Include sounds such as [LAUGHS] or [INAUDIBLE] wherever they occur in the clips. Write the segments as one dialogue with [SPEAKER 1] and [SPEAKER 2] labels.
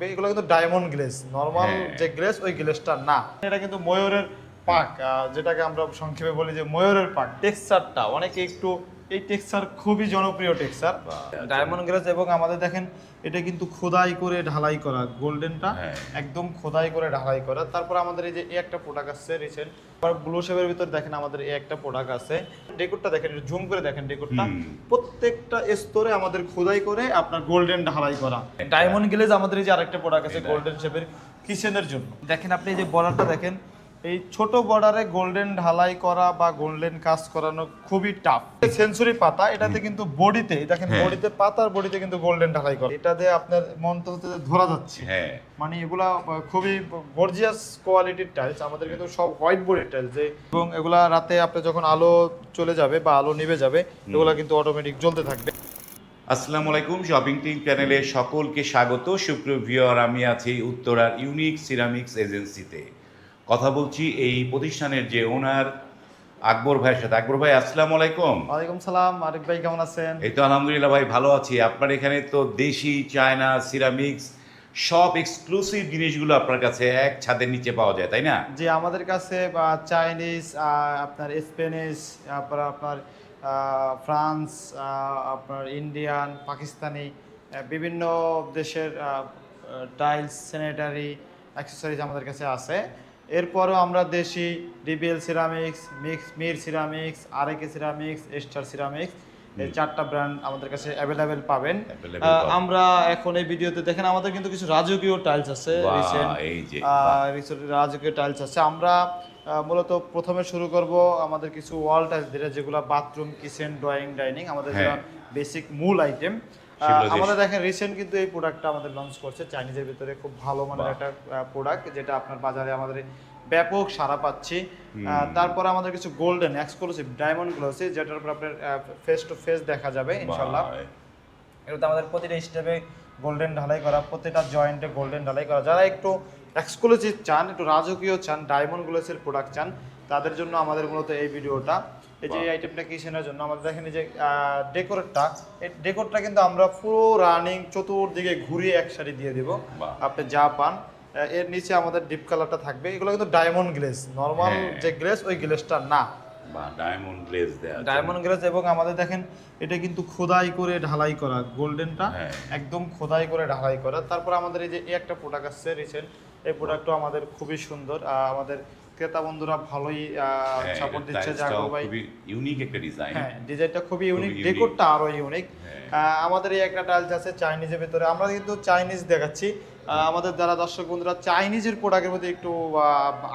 [SPEAKER 1] এগুলো কিন্তু diamond গ্লেস normal. যে গ্লেস ওই গ্লেসটা না। এটা কিন্তু ময়ূরের পাক যেটাকে আমরা সংক্ষেপে বলি যে ময়ূরের পাক। টেক্সচারটা অনেকে একটু এই টেক্সচার খুবই জনপ্রিয় টেক্সচার ডায়মন্ড গ্লেজ এবং আমাদের দেখেন এটা কিন্তু খোদাই করে ঢালাই করা গোল্ডেনটা
[SPEAKER 2] হ্যাঁ।
[SPEAKER 1] একদম খোদাই করে ঢালাই করা। তারপর আমাদের এই যে এই একটা প্রোডাক্ট আছে রিসেন্ট আবার ব্লু শেপের ভিতর দেখেন আমাদের এই একটা প্রোডাক্ট আছে। ডেকোরটা দেখেন জুম করে দেখেন ডেকোরটা প্রত্যেকটা স্তরে আমাদের খোদাই করে আপনার গোল্ডেন ঢালাই করা। ডায়মন্ড গ্লেজ আমাদের এই যে আরেকটা প্রোডাক্ট আছে গোল্ডেন শেপের কিচেনের জন্য। দেখেন আপনি এই যে বর্ডারটা দেখেন এই ছোট বর্ডারে গোল্ডেন ঢালাই করা বা গোল্ডেন কাজ করানো খুবই টাফ সেঞ্চুরি পাতা এটাতে কিন্তু বডিতে দেখেন
[SPEAKER 2] হ্যাঁ।
[SPEAKER 1] বডিতে পাতার বডিতে কিন্তু গোল্ডেন ঢালাই করা। এটা দিয়ে আপনার মন তো হতে ধরা যাচ্ছে।
[SPEAKER 2] হ্যাঁ।
[SPEAKER 1] মানে এগুলা খুবই গর্জিয়াস কোয়ালিটির টাইলস আমাদের কিন্তু সব হোয়াইট বোর্ডের টাইলস এবং এগুলা রাতে আপনি যখন আলো চলে যাবে বা আলো নিভে যাবে এগুলা কিন্তু অটোমেটিক জ্বলতে থাকবে।
[SPEAKER 2] আসসালামু আলাইকুম শপিং টিম চ্যানেলে সকলকে স্বাগত। সুপ্রভিয়র আমি আছি উত্তরার ইউনিক সিরামিক্স এজেন্সিতে কথা বলছি এই প্রতিষ্ঠানের যে ওনার আকবর ভাইয়ের সাথে। আকবর ভাই আসসালামু আলাইকুম।
[SPEAKER 1] ওয়ালাইকুম সালাম। আরিফ ভাই কেমন আছেন?
[SPEAKER 2] এই তো আলহামদুলিল্লাহ ভাই ভালো আছি। আপনার এখানে তো দেশি চায়না সিরামিক্স সব এক্সক্লুসিভ জিনিসগুলো আপনার কাছে এক ছাদের নিচে পাওয়া যায় তাই না?
[SPEAKER 1] যে আমাদের কাছে বা চাইনিজ আপনার স্পেনিশ তারপর আপনার ফ্রান্স আপনার ইন্ডিয়ান পাকিস্তানি বিভিন্ন দেশের টাইলস স্যানিটারি অ্যাক্সেসরিজ আমাদের কাছে আছে। এরপরও আমরা দেশি DBL ceramics mix Mir ceramics RAK ceramics star ceramics এই চারটা ব্র্যান্ড আমাদের কাছে অ্যাভেলেবেল পাবেন। আমরা এখন এই ভিডিওতে দেখেন আমাদের কিন্তু কিছু রাজকীয় টাইলস আছে রিসেন্ট রাজকীয় টাইলস আছে। আমরা মূলত প্রথমে শুরু করব আমাদের কিছু ওয়াল টাইলস দিয়ে যেগুলো বাথরুম কিচেন ড্রয়িং ডাইনিং আমাদের
[SPEAKER 2] হ্যাঁ।
[SPEAKER 1] বেসিক মূল আইটেম আমাদের দেখেন রিসেন্ট কিন্তু এই প্রোডাক্টটা আমাদের লঞ্চ করছে। চাইনিজের ভিতরে খুব ভালো মানের একটা প্রোডাক্ট যেটা আপনার বাজারে আমাদের ব্যাপক সারা পাচ্ছি। তারপর আমাদের কিছু গোল্ডেন এক্সক্লুসিভ ডায়মন্ড গ্লোসি যেটার উপর আপনার ফেস টু ফেস দেখা যাবে ইনশাল্লাহ এটাতে আমাদের প্রতিটা স্টেপে গোল্ডেন ঢালাই করা প্রতিটা জয়েন্টে গোল্ডেন ঢালাই করা। যারা একটু এক্সক্লুসিভ চান একটু রাজকীয় চান ডায়মন্ড গ্লোসের প্রোডাক্ট চান তাদের জন্য আমাদের মূলত এই ভিডিওটা। এই যে আইটেমটা কিচেনের জন্য? আমাদের দেখেন এই যে ডেকোরেটটা এই ডেকোরটা কিন্তু আমরা পুরো রানিং চতুর্দিকে ঘুরিয়ে এক সারি দিয়ে দিব। আপনি যা পান এর নিচে আমাদের ডিপ কালারটা থাকবে। এগুলো কিন্তু ডায়মন্ড গ্লেজ নর্মাল। যে গ্লেজ ওই গ্লেজটা না।
[SPEAKER 2] বা ডায়মন্ড গ্লেজ দেয়া
[SPEAKER 1] ডায়মন্ড গ্লেজ এবং আমাদের দেখেন এটা কিন্তু খোদাই করে ঢালাই করা গোল্ডেনটা
[SPEAKER 2] হ্যাঁ।
[SPEAKER 1] একদম খোদাই করে ঢালাই করা। তারপর আমাদের এই যে একটা প্রোডাক্ট আসছে রিসেন্ট এই প্রোডাক্টও আমাদের খুবই সুন্দর। আমাদের ক্রেতা বন্ধুরা ভালোই
[SPEAKER 2] হ্যাঁ,
[SPEAKER 1] সাপোর্ট দিচ্ছে যে
[SPEAKER 2] টাইলসটাও
[SPEAKER 1] আকবর ভাই।
[SPEAKER 2] খুবই ইউনিক একটা ডিজাইন
[SPEAKER 1] হ্যাঁ ডিজাইনটা খুবই ইউনিক ডেকোরটা আরও ইউনিক
[SPEAKER 2] হ্যাঁ।
[SPEAKER 1] আমাদের এই একটা টাইলস আছে চাইনিজের ভিতরে। আমরা কিন্তু চাইনিজ দেখাচ্ছি। আমাদের যারা দর্শক বন্ধুরা চাইনিজের প্রোডাক্টের প্রতি একটু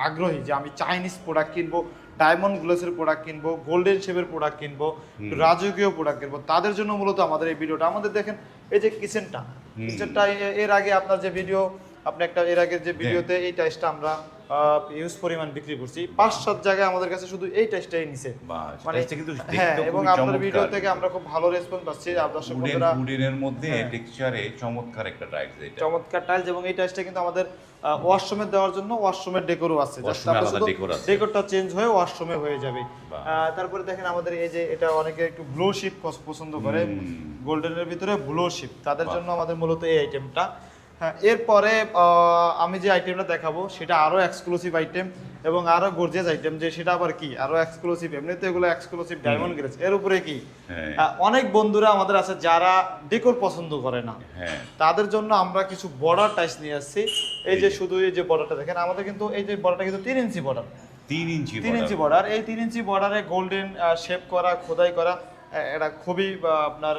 [SPEAKER 1] আগ্রহী যে আমি চাইনিজ প্রোডাক্ট কিনবো ডায়মন্ড গ্লাসের প্রোডাক্ট কিনবো গোল্ডেন শেপের প্রোডাক্ট কিনবো রাজকীয় প্রোডাক্ট কিনবো তাদের জন্য মূলত আমাদের এই ভিডিওটা আমাদের দেখেন এই যে কিচেনটা কিচেনটা এর আগে আপনার যে ভিডিও আপনি একটা এর আগের যে ভিডিওতে এই টাইসটা আমরা ইউজ পরিমাণ বিক্রি করছি। পাঁচ সাত জায়গায় আমাদের কাছে শুধু এই টাইসটাই নিছে। মানে
[SPEAKER 2] কিন্তু
[SPEAKER 1] হ্যাঁ এবং আপনার ভিডিও থেকে আমরা খুব ভালো রেসপন্স পাচ্ছি। দর্শক বন্ধুরা
[SPEAKER 2] উডেনের মধ্যে
[SPEAKER 1] হ্যাঁ।
[SPEAKER 2] টেক্সচারে চমৎকার একটা টাইলস এটা।
[SPEAKER 1] চমৎকার টাইলস এবং এই টাইলসটা কিন্তু আমাদের ওয়াশরুমে দেওয়ার জন্য ওয়াশরুমের ডেকোরও আছে।
[SPEAKER 2] আলাদা
[SPEAKER 1] ডেকোরটা চেঞ্জ হয়ে ওয়াশরুমে হয়ে যাবে। তারপরে দেখেন আমাদের এই যে এটা অনেকে একটু ব্লু শিপ পছন্দ করে। গোল্ডেনের ভিতরে ব্লু শিপ তাদের জন্য আমাদের মূলত এই আইটেমটা হ্যাঁ এরপরে আমি যে আইটেমটা দেখাবো সেটা আরও এক্সক্লুসিভ আইটেম এবং আরও গর্জিয়াস আইটেম যে সেটা আবার কি? আরও এক্সক্লুসিভ এমনিতে এগুলো এক্সক্লুসিভ ডায়মন্ড গ্লেজ এর উপরে কি?
[SPEAKER 2] হ্যাঁ।
[SPEAKER 1] অনেক বন্ধুরা আমাদের আছে যারা ডেকোর পছন্দ করে না।
[SPEAKER 2] হ্যাঁ।
[SPEAKER 1] তাদের জন্য আমরা কিছু বর্ডার টাইস নিয়ে আসছি। এই যে শুধু এই যে বর্ডারটা দেখেন আমাদের কিন্তু এই যে বর্ডারটা কিন্তু তিন ইঞ্চি বর্ডার
[SPEAKER 2] তিন ইঞ্চি
[SPEAKER 1] তিন ইঞ্চি বর্ডার এই তিন ইঞ্চি বর্ডারে গোল্ডেন শেপ করা খোদাই করা এটা খুবই আপনার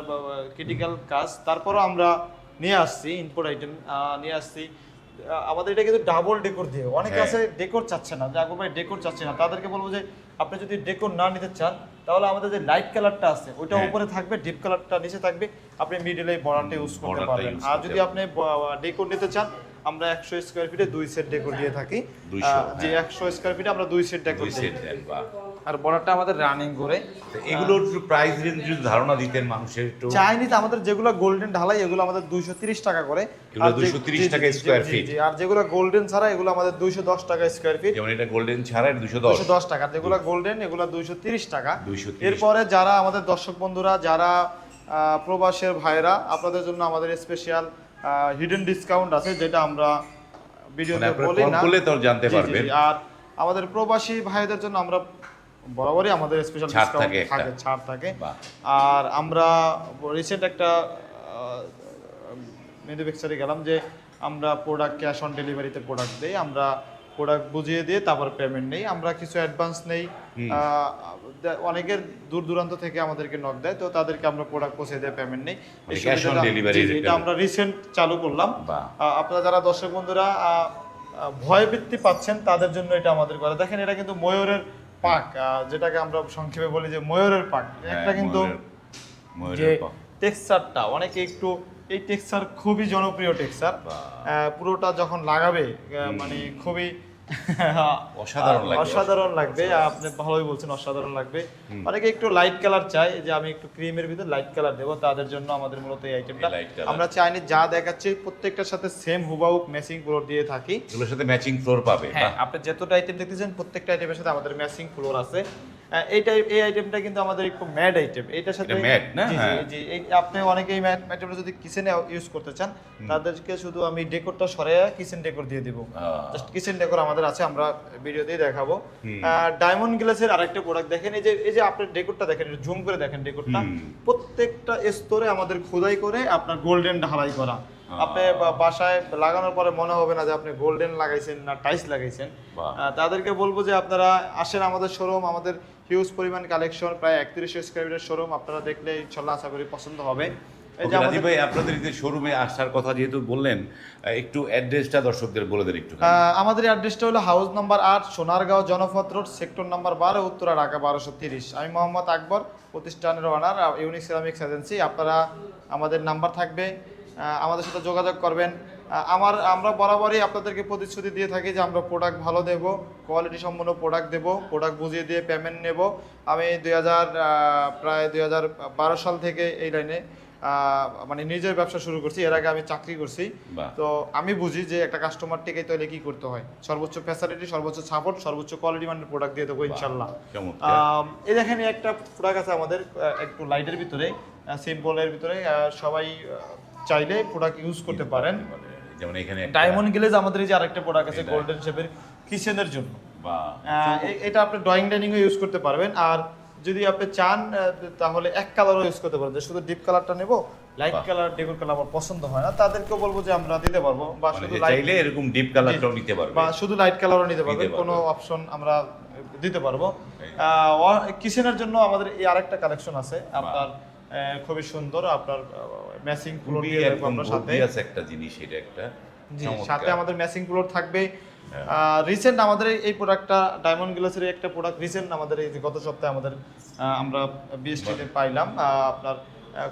[SPEAKER 1] ক্রিটিক্যাল কাজ। তারপরও আমরা নিয়ে আসছি ইনপুট আইটেম নিয়ে আসছি। আমাদের এটা কিন্তু ডাবল ডেকোর দিয়ে। অনেকে
[SPEAKER 2] হ্যাঁ।
[SPEAKER 1] আছে ডেকোর চাচ্ছে না যে আগো ভাই ডেকোর চাচ্ছে না। তাদেরকে বলব যে আপনি যদি ডেকোর না নিতে চান তাহলে আমাদের যে লাইট কালারটা আছে ওইটা
[SPEAKER 2] হ্যাঁ।
[SPEAKER 1] উপরে থাকবে ডিপ কালারটা নিচে থাকবে। আপনি মিডিলে বর্ডারটা ইউজ করতে পারবেন। আর যদি আপনি ডেকোর নিতে চান আমরা একশো স্কোয়ার ফিটে দুই সেট ডেকোর দিয়ে থাকি। যে একশো স্কোয়ার ফিটে আমরা দুই সেট ডেকোর
[SPEAKER 2] দুই।
[SPEAKER 1] আর বর্ডারটা আমাদের রানিং করে।
[SPEAKER 2] এগুলোর প্রাইস রেঞ্জ যদি ধারণা দিতেন মানুষের একটু।
[SPEAKER 1] চাইনিজ আমাদের যেগুলো গোল্ডেন ঢালাই এগুলো আমাদের দুইশো তিরিশ টাকা করে।
[SPEAKER 2] এগুলো
[SPEAKER 1] আর
[SPEAKER 2] 230
[SPEAKER 1] জি, জি,
[SPEAKER 2] টাকা feet।
[SPEAKER 1] জি, আর যেগুলো গোল্ডেন ছাড়া এগুলো আমাদের দুইশো দশ টাকা স্কোয়ার ফিট
[SPEAKER 2] যেমন এটা গোল্ডেন ছাড়া দুশো দশ।
[SPEAKER 1] দুশো দশ টাকা। যেগুলো গোল্ডেন এগুলো দুইশো তিরিশ টাকা।
[SPEAKER 2] 230
[SPEAKER 1] এরপরে যারা আমাদের দর্শক বন্ধুরা যারা প্রবাসের ভাইরা আপনাদের জন্য আমাদের স্পেশাল হিডেন ডিসকাউন্ট আছে যেটা আমরা
[SPEAKER 2] মানে
[SPEAKER 1] ভিডিওতে বলি না।
[SPEAKER 2] করলে তো জানতে পারবেন।
[SPEAKER 1] আর আমাদের প্রবাসী ভাইদের জন্য আমরা বরাবরই আমাদের স্পেশাল ডিসকাউন্ট
[SPEAKER 2] থাকে
[SPEAKER 1] ছাড় থাকে। আর আমরা রিসেন্ট একটা ম্যানুফ্যাকচারে গেলাম যে আমরা প্রোডাক্ট ক্যাশ অন ডেলিভারিতে প্রোডাক্ট দেই আমরা প্রোডাক্ট বুঝিয়ে দিয়ে তারপর পেমেন্ট নেই। আমরা কিছু অ্যাডভান্স নেই। অনেকের দূর দূরান্ত থেকে আমাদেরকে নক দেয় তো তাদেরকে আমরা প্রোডাক্ট পৌঁছে দিয়ে পেমেন্ট নেই।
[SPEAKER 2] মানে
[SPEAKER 1] এটা আমরা রিসেন্ট চালু করলাম। আপনারা যারা দর্শক বন্ধুরা আহ, ভয়বৃত্তি পাচ্ছেন তাদের জন্য এটা আমাদের করা। দেখেন এটা কিন্তু ময়ূরের পাক যেটাকে আমরা সংক্ষেপে বলি যে ময়ূরের পাক। একটা
[SPEAKER 2] হ্যাঁ,
[SPEAKER 1] কিন্তু
[SPEAKER 2] ময়ূরের- ময়ূরের
[SPEAKER 1] যে টেক্সচারটা অনেকে একটু এই টেক্সচার খুবই জনপ্রিয় টেক্সচার। পুরোটা যখন লাগাবে মানে খুবই [LAUGHS]
[SPEAKER 2] অসাধারণ লাগবে।
[SPEAKER 1] অসাধারণ লাগবে আপনি ভালোই বলছেন অসাধারণ লাগবে। অনেকে একটু লাইট কালার চায় যে আমি একটু ক্রিমের ভিতর লাইট কালার দেবো তাদের জন্য আমাদের মূলত এই আইটেমটা। আমরা চাইনি যা দেখাচ্ছি প্রত্যেকটার সাথে সেম হুবাহু ম্যাচিং ফ্লোর দিয়ে থাকি।
[SPEAKER 2] এগুলোর সাথে ম্যাচিং ফ্লোর পাবে
[SPEAKER 1] হ্যাঁ আপনি যতটা আইটেম দেখতেছেন প্রত্যেকটা আইটেমের সাথে আমাদের ম্যাচিং ফ্লোর আছে। এইটা এই আইটেমটা কিন্তু আমাদের একটু ম্যাড আইটেম এটার সাথে
[SPEAKER 2] matte না?
[SPEAKER 1] জি,
[SPEAKER 2] হ্যাঁ।
[SPEAKER 1] আপনি অনেকেই ম্যাট আইটেমটা যদি কিচেনে ইউজ করতে চান তাদেরকে শুধু আমি ডেকোরটা কিচেন ডেকোর দিয়ে দিব। জাস্ট কিচেন ডেকোর আমাদের আছে আমরা ভিডিওতেই দেখাবো। ডায়মন্ড গ্লাসের আরেকটা প্রোডাক্ট দেখেন এই যে এই যে আপনি ডেকোরটা দেখেন জুম করে দেখেন ডেকোরটা প্রত্যেকটা স্তরে আমাদের খোদাই করে আপনার গোল্ডেন ঢালাই করা। আপনি বাসায় লাগানোর পরে মনে হবে না যে আপনি গোল্ডেন লাগাইছেন না টাইস লাগাইছেন। তাদেরকে বলব যে আপনারা আসেন আমাদের শোরুম আমাদের হিউজ পরিমাণ কালেকশন প্রায় একত্রিশশো স্কোয়ার ফিটের শোরুম আপনারা দেখলে ইনশাল্লাহ আশা করি পছন্দ হবে।
[SPEAKER 2] রাজীব ভাই আপনাদের যে শোরুমে আসার কথা যেহেতু বললেন একটু অ্যাড্রেসটা দর্শকদের বলে দেন একটু
[SPEAKER 1] আমাদের অ্যাড্রেসটা হলো হাউস নাম্বার আট Sonargaon Janapath road sector number বারো উত্তরা ঢাকা বারোশো তিরিশ। আমি মোহাম্মদ আকবর প্রতিষ্ঠানের ওনার ইউনিক সিরামিক্স এজেন্সি আপনারা আমাদের নাম্বার থাকবে। আমাদের সাথে যোগাযোগ করবেন। আমার আমরা বরাবরই আপনাদেরকে প্রতিশ্রুতি দিয়ে থাকি যে আমরা প্রোডাক্ট ভালো দেব কোয়ালিটি সম্পন্ন প্রোডাক্ট দেব প্রোডাক্ট বুঝিয়ে দিয়ে পেমেন্ট নেব। আমি দুই হাজার প্রায় দুই হাজার বারো সাল থেকে এই লাইনে মানে নিজের ব্যবসা শুরু করছি। এর আগে আমি চাকরি করছি। তো আমি বুঝি যে একটা কাস্টমার টিকে তাহলে কি করতে হয়? সর্বোচ্চ ফ্যাসিলিটি সর্বোচ্চ সাপোর্ট সর্বোচ্চ কোয়ালিটি মানের প্রোডাক্ট দিয়ে দেবো ইনশাল্লাহ। এই দেখেন একটা প্রোডাক্ট আছে আমাদের একটু লাইটের ভিতরে সিম্পলের ভিতরে। সবাই চাইলে প্রোডাক্ট ইউজ করতে পারেন।
[SPEAKER 2] যেমন এখানে
[SPEAKER 1] ডায়মন্ড গ্লেজ আমাদের এই যে আরেকটা প্রোডাক্ট আছে গোল্ডেন শেপের কিচেনের জন্য। এটা আপনি ড্রয়িং ডাইনিং এ ইউজ করতে পারবেন। আর যদি আপনি চান তাহলে এক কালারও ইউজ করতে পারেন শুধু ডিপ কালারটা নেব লাইট কালার ডেকোর কালার আমার পছন্দ হয় না। তাদেরকেও বলব যে আমরা দিতে পারব বা
[SPEAKER 2] মানে
[SPEAKER 1] শুধু
[SPEAKER 2] চাইলে এরকম ডিপ কালারটাও নিতে পারবে।
[SPEAKER 1] বা শুধু লাইট কালারও নিতে
[SPEAKER 2] পারবে।
[SPEAKER 1] কোনো অপশন আমরা দিতে পারব। কিচেনের জন্য আমাদের এই আরেকটা কালেকশন আছে আপনার খুবই সুন্দর আপনার ম্যাচিং ফ্লোর দিয়ে আমরা সাথে।
[SPEAKER 2] একটা জিনিস এটা একটা।
[SPEAKER 1] জি। সাথে আমাদের ম্যাচিং ফ্লোর থাকবে। রিসেন্ট আমাদের এই- প্রোডাক্টটা ডায়মন্ড গ্লাসের একটা প্রোডাক্ট রিসেন্ট আমাদের এই যে গত সপ্তাহে আমাদের আমরা বিএসটিতে পাইলাম আপনার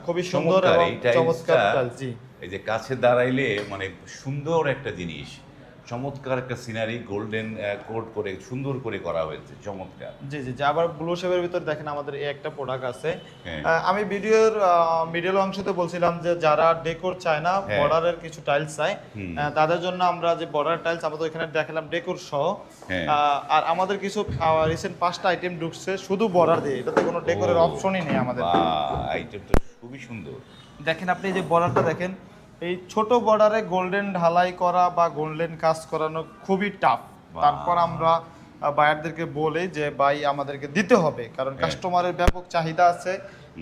[SPEAKER 1] খুবই সুন্দর এবং চমৎকার জি।
[SPEAKER 2] এই যে কাছে দাঁড়াইলে মানে সুন্দর একটা জিনিস। চমৎকার একটা সিনারি গোল্ডেন কোড করে সুন্দর করে করা হয়েছে চমৎকার
[SPEAKER 1] জি জি জি আবার ব্লু শেপের ভিতর দেখেন আমাদের এই একটা প্রোডাক্ট আছে
[SPEAKER 2] হ্যাঁ।
[SPEAKER 1] আমি ভিডিওর মিডল অংশতে বলছিলাম যে যারা ডেকোর চায় না
[SPEAKER 2] হ্যাঁ।
[SPEAKER 1] বর্ডারের কিছু টাইলস চায় তাদের জন্য আমরা যে বর্ডার টাইলস আমাদের এখানে দেখালাম ডেকোর সহ
[SPEAKER 2] হ্যাঁ।
[SPEAKER 1] আর আমাদের কিছু রিসেন্ট পাঁচটা আইটেম ঢুকছে শুধু বর্ডার দিয়ে এটাতে কোনো ডেকোরের অপশনই নেই আমাদের
[SPEAKER 2] আইটেমটা খুবই সুন্দর
[SPEAKER 1] দেখেন আপনি এই যে বর্ডারটা দেখেন এই ছোট বর্ডারে গোল্ডেন ঢালাই করা বা গোল্ডেন কাজ করানো খুবই টাফ তারপর আমরা বায়ারদেরকে বলি যে ভাই আমাদেরকে দিতে হবে কারণ
[SPEAKER 2] হ্যাঁ।
[SPEAKER 1] কাস্টমারের ব্যাপক চাহিদা আছে।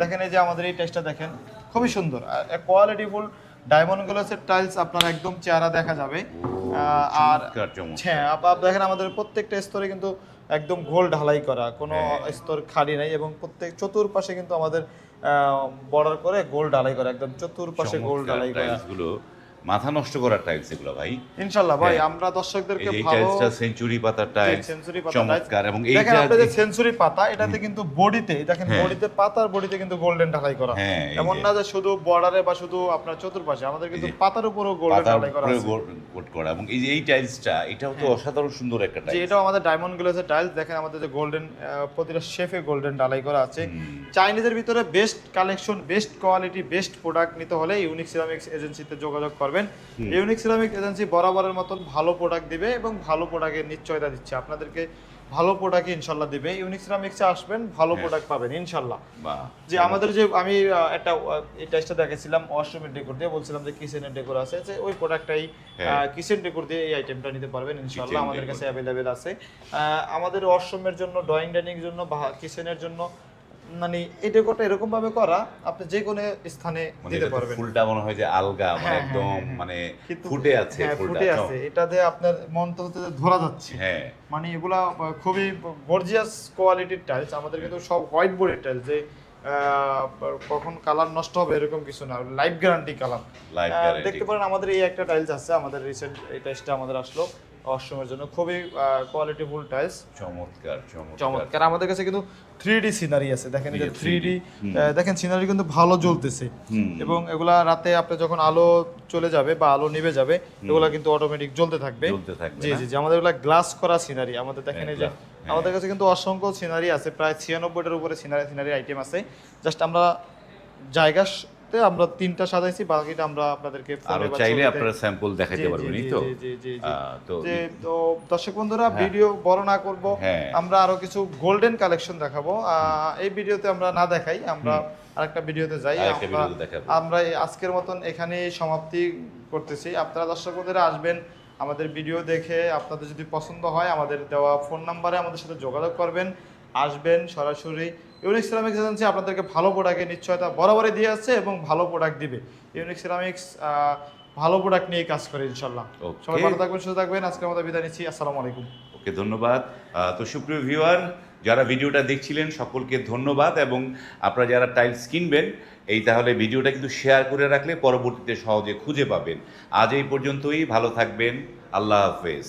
[SPEAKER 1] দেখেন এই যে আমাদের এই টাইলসটা দেখেন খুবই সুন্দর। কোয়ালিটিফুল ডায়মন্ড গ্লাসের টাইলস আপনার একদম চেহারা দেখা যাবে। আর হ্যাঁ দেখেন আমাদের প্রত্যেকটা স্তরে কিন্তু একদম গোল ঢালাই করা। কোনো
[SPEAKER 2] হ্যাঁ।
[SPEAKER 1] স্তর খালি নাই এবং প্রত্যেক চতুর্পাশে কিন্তু আমাদের বর্ডার করে গোল ঢালাই করা একদম চতুর্পাশে গোল ঢালাই করা।
[SPEAKER 2] মাথা নষ্ট করার টাইলস এগুলো ভাই।
[SPEAKER 1] ইনশাল্লাহ ভাই
[SPEAKER 2] হ্যাঁ।
[SPEAKER 1] আমরা দর্শকদেরকে ভালো এই
[SPEAKER 2] টাইলসটা সেঞ্চুরি পাতার টাইলস
[SPEAKER 1] সেঞ্চুরি পাতা
[SPEAKER 2] চমৎকার এবং এই
[SPEAKER 1] দেখেন যে
[SPEAKER 2] যে
[SPEAKER 1] সেঞ্চুরি পাতা এটাতে কিন্তু বডিতে দেখেন
[SPEAKER 2] হ্যাঁ।
[SPEAKER 1] বডিতে পাতার বডিতে কিন্তু গোল্ডেন ঢালাই করা।
[SPEAKER 2] হ্যাঁ,
[SPEAKER 1] এমন না যে শুধু বর্ডারে বা শুধু আপনার চতুর্পাশে আমাদের কিন্তু পাতার উপরও গোল্ডেন ঢালাই করা আছে।
[SPEAKER 2] কোট করা এবং এই যে এই টাইলসটা এটাও তো অসাধারণ সুন্দর একটা
[SPEAKER 1] যে
[SPEAKER 2] টাইলস
[SPEAKER 1] এটাও আমাদের ডায়মন্ড গ্লাসের টাইলস দেখেন আমাদের যে গোল্ডেন প্রতিটা শেফে গোল্ডেন ঢালাই করা আছে। চাইনিজের ভিতরে best collection best quality best product নিতে হলে ইউনিক সিরামিক্স এজেন্সিতে যোগাযোগ করবেন ইউনিক সিরামিক এজেন্সি বরাবরের মতন ভালো প্রোডাক্ট দিবে এবং ভালো প্রোডাক্টের নিশ্চয়তা দিচ্ছে। আপনাদেরকে ভালো প্রোডাক্ট ইনশাল্লাহ দিবে। ইউনিক সিরামিক্সে আসবেন ভালো। প্রোডাক্ট পাবেন ইনশাল্লাহ। যে আমাদের যে আমি একটা এই টাইসটা দেখেছিলাম ওয়াশরুমের ডেকোর দিয়ে বলছিলাম যে কিচেনের ডেকোর আছে। যে ওই প্রোডাক্টটাই। কিচেন ডেকোর দিয়ে এই আইটেমটা নিতে পারবেন
[SPEAKER 2] ইনশাল্লাহ
[SPEAKER 1] আমাদের কাছে অ্যাভেলেবেল আছে। আমাদের ওয়াশরুমের জন্য ড্রয়িং ডাইনিং জন্য বা কিচেনের জন্য মানে এই ডেকোরটা এরকম ভাবে করা আপনি যে কোনো স্থানে
[SPEAKER 2] মানে
[SPEAKER 1] দিতে পারবেন।
[SPEAKER 2] ফুলটা মনে হয় যে আলগা মানে
[SPEAKER 1] হ্যাঁ,
[SPEAKER 2] একদম
[SPEAKER 1] হ্যাঁ, হ্যাঁ।
[SPEAKER 2] মানে ফুটে আছে
[SPEAKER 1] হ্যাঁ,
[SPEAKER 2] ফুলটা
[SPEAKER 1] ফুটে আছে। এটাতে আপনার মন তো হতে ধরা যাচ্ছে।
[SPEAKER 2] হ্যাঁ।
[SPEAKER 1] মানে এগুলা খুবই গর্জিয়াস কোয়ালিটির টাইলস আমাদের কিন্তু সব হোয়াইট বোর্ডের টাইলস যে কখন কালার নষ্ট হবে এরকম কিছু না। লাইফ গ্যারান্টি কালার দেখতে পারেন আমাদের এই একটা টাইলস আছে। আমাদের রিসেন্ট এই টাইলসটা আমাদের আসলো। ওয়াশরুমের জন্য। খুবই কোয়ালিটিফুল টাইলস
[SPEAKER 2] চমৎকার চমৎকার।
[SPEAKER 1] আমাদের কাছে কিন্তু থ্রি ডি সিনারি আছে। দেখেন যে থ্রি
[SPEAKER 2] 3D
[SPEAKER 1] ডি দেখেন সিনারি কিন্তু ভালো জ্বলতেছে। এবং এগুলা রাতে আপনি যখন আলো চলে যাবে বা আলো নিভে যাবে এগুলা কিন্তু অটোমেটিক জ্বলতে থাকবে। জি জি আমাদের এগুলা গ্লাস করা সিনারি আমাদের দেখেন এই যে
[SPEAKER 2] হ্যাঁ।
[SPEAKER 1] আমাদের কাছে কিন্তু অসংখ্য সিনারি আছে। প্রায় ছিয়ানব্বইটার উপরে সিনারি সিনারি আইটেম আছে। জাস্ট আমরা জায়গাতে আমরা তিনটা সাজাইছি বাকিটা আমরা আপনাদেরকে আরও
[SPEAKER 2] চাইলে আপনারা স্যাম্পল দেখাতে পারবেন তো। তো
[SPEAKER 1] যে তো দর্শক বন্ধুরা
[SPEAKER 2] হ্যাঁ।
[SPEAKER 1] ভিডিও বড় না করব
[SPEAKER 2] হ্যাঁ।
[SPEAKER 1] আমরা আরও কিছু গোল্ডেন কালেকশন দেখাবো। এই ভিডিওতে আমরা না দেখাই আমরা আরেকটা ভিডিওতে যাই আমরা আমরা আজকের মতন এখানে সমাপ্তি করতেছি। আপনারা দর্শক বন্ধুরা আসবেন আমাদের ভিডিও দেখে আপনাদের যদি পছন্দ হয় আমাদের দেওয়া ফোন নাম্বারে আমাদের সাথে যোগাযোগ করবেন। আসবেন সরাসরি। ইউনিক সিরামিক্স এজেন্সি আপনাদেরকে ভালো প্রোডাক্টের নিশ্চয়তা বরাবরই দিয়ে আসছে এবং ভালো প্রোডাক্ট দিবে। ইউনিক সিরামিক্স ভালো প্রোডাক্ট নিয়ে কাজ করে ইনশাল্লাহ সবাই ভালো থাকবেন সুস্থ থাকবেন। আজকের মতো বিদায় নিচ্ছি। আসসালামু আলাইকুম।
[SPEAKER 2] ওকে ধন্যবাদ। তো সুপ্রিয় ভিউয়ার যারা ভিডিওটা দেখছিলেন সকলকে ধন্যবাদ এবং আপনারা যারা টাইলস কিনবেন এই তাহলে ভিডিওটা কিন্তু শেয়ার করে রাখলে পরবর্তীতে সহজে খুঁজে পাবেন। আজ এই পর্যন্তই। ভালো থাকবেন। আল্লাহ হাফেজ।